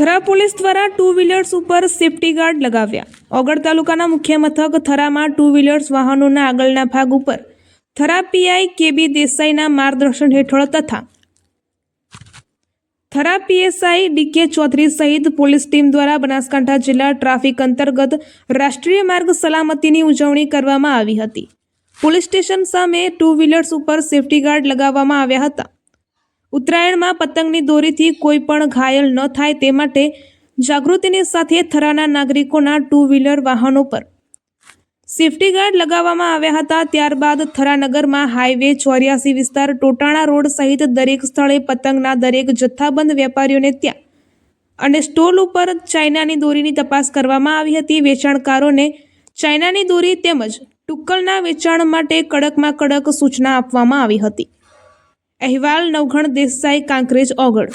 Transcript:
Thara police દ્વારા two wheelers ઉપર safety guard લગાવ્યા. ઓગળ તાલુકાના મુખ્ય મથક થરામાં ટુ વ્હીલર્સ વાહનોના આગળના ભાગ ઉપર થરા પીઆઈ કેબી દેસાઈના માર્ગદર્શન હેઠળ તથા થરા પીએસઆઈ ડીકે ચૌધરી સહિત પોલીસ ટીમ દ્વારા બનાસકાંઠા જિલ્લા ટ્રાફિક અંતર્ગત રાષ્ટ્રીય માર્ગ સલામતીની ઉજવણી કરવામાં આવી હતી. પોલીસ સ્ટેશન સામે ટુ વ્હીલર્સ ઉપર સેફટી ગાર્ડ લગાવવામાં આવ્યા હતા. ઉત્તરાયણમાં પતંગની દોરીથી કોઈ પણ ઘાયલ ન થાય તે માટે જાગૃતિની સાથે થરાના નાગરિકોના ટુ વ્હીલર વાહનો પર. સેફટી ગાર્ડ લગાવવામાં આવ્યા હતા ત્યારબાદ થરાનગરમાં હાઈવે ચોર્યાસી વિસ્તાર ટોટાણા રોડ સહિત દરેક સ્થળે પતંગના દરેક જથ્થાબંધ વેપારીઓને ત્યાં અને સ્ટોલ ઉપર ચાઇનાની દોરીની તપાસ કરવામાં આવી હતી. વેચાણકારોને ચાઇનાની દોરી તેમજ ટુક્કલના વેચાણ માટે કડકમાં કડક સૂચના આપવામાં આવી હતી. અહેવાલ નવઘણ દેસાઈ કાંકરેજ ઓગળ